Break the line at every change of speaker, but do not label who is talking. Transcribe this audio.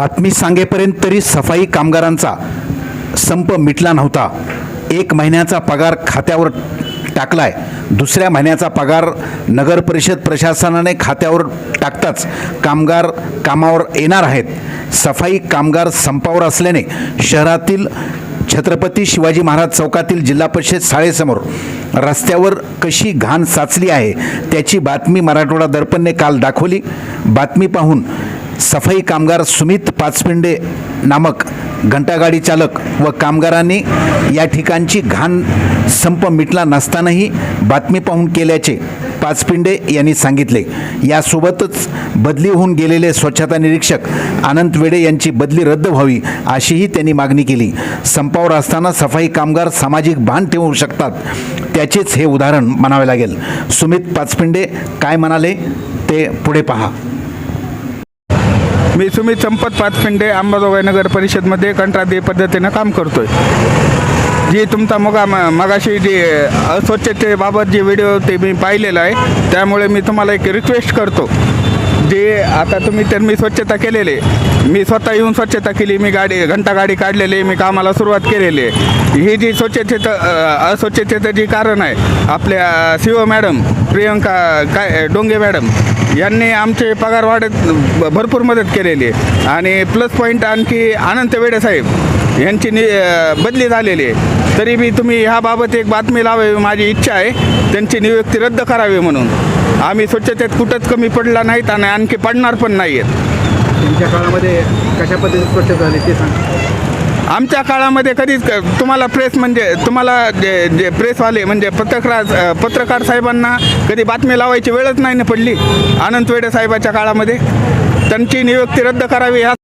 बातमी सांगेपर्यंत तरी सफाई कामगारांचा संप मिटला नव्हता. एक महिन्याचा पगार खात्यावर टाकलाय. दुसऱ्या महिन्याचा पगार नगर परिषद प्रशासनाने खात्यावर टाकताच कामगार कामावर येणार आहेत. सफाई कामगार संपावर असल्याने शहरातील छत्रपती शिवाजी महाराज चौकातील जिल्हा परिषद शाळेसमोर रस्त्यावर कशी घाण साचली आहे त्याची बातमी मराठवाडा दर्पणने काल दाखवली. बातमी पाहून सफाई कामगार सुमित पाचपिंडे नामक घंटागाडी चालक व कामगारांनी या ठिकाणची घाण संप मिटला नसतानाही बातमी पाहून केल्याचे पाचपिंडे यांनी सांगितले. यासोबतच बदली होऊन गेलेले स्वच्छता निरीक्षक अनंत वेडे यांची बदली रद्द व्हावी अशीही त्यांनी मागणी केली. संपावर असताना सफाई कामगार सामाजिक भान ठेवू शकतात त्याचेच हे उदाहरण म्हणावे लागेल. सुमित पाचपिंडे काय म्हणाले? ते पुढे पहा.
मी सुमित संपत पाचपिंडे अंबाजोगाई नगर परिषदमध्ये कंत्राटी पद्धतीनं काम करतोय. जी तुमचा मगा म- मगाशी जी अस्वच्छतेबाबत जे व्हिडिओ ते मी पाहिलेला आहे त्यामुळे मी तुम्हाला एक रिक्वेस्ट करतो. जे आता तुम्ही तर मी स्वच्छता केलेले मी स्वतः येऊन स्वच्छता केली मी गाडी घंटा गाडी काढलेली आहे, मी कामाला सुरुवात केलेली आहे. ही जी स्वच्छतेचं अस्वच्छतेचं जे कारण आहे आपल्या सी ओ मॅडम प्रियंका काय डोंगे मॅडम यांनी आमचे पगार वाढत भरपूर मदत केलेली आहे. आणि प्लस पॉईंट आणखी अनंत वेडे साहेब यांची नि बदली झालेली आहे. तरी बी तुम्ही ह्याबाबत एक बातमी लावावी माझी इच्छा आहे. त्यांची नियुक्ती रद्द करावी म्हणून. आम्ही स्वच्छतेत कुठंच कमी पडला नाहीत आणि आणखी पडणार पण नाही आहेत
तुमच्या काळामध्ये कशा पद्धतीने स्वच्छता झाली ते सांग.
आमच्या काळामध्ये कधीच तुम्हाला प्रेस म्हणजे तुम्हाला जे जे प्रेसवाले म्हणजे पत्रकार पत्रकार साहेबांना कधी बातमी लावायची वेळच नाही ना पडली? अनंत वेडे साहेबाच्या काळामध्ये. त्यांची नियुक्ती रद्द करावी ह्या